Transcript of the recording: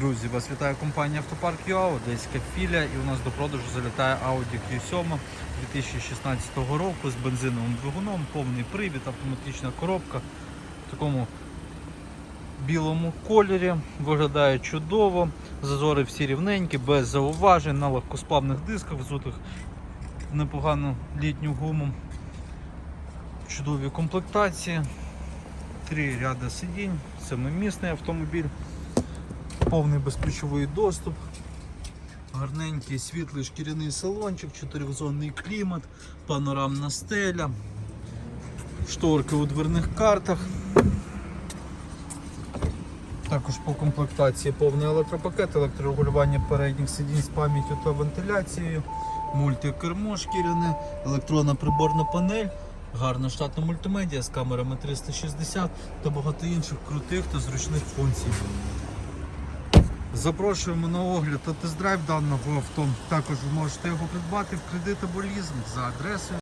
Друзі, вас вітає компанія Автопарк ЮА, Одеська філія і у нас до продажу залітає Audi Q7 2016 року з бензиновим двигуном, повний привід, автоматична коробка в такому білому кольорі. Виглядає чудово, зазори всі рівненькі, без зауважень, на легкосплавних дисках, взутих в непогану літню гуму. Чудові комплектації, три ряди сидінь, семимісний автомобіль повний безключовий доступ, гарненький світлий шкіряний салончик, чотирьохзонний клімат, панорамна стеля, шторки у дверних картах. Також по комплектації повний електропакет, електрорегулювання передніх сидінь з пам'яттю та вентиляцією, мультикермо шкіряне, електронна приборна панель, гарна штатна мультимедіа з камерами 360 та багато інших крутих та зручних функцій. Запрошуємо на огляд та тест-драйв даного авто. Також ви можете його придбати в кредит або лізинг за адресою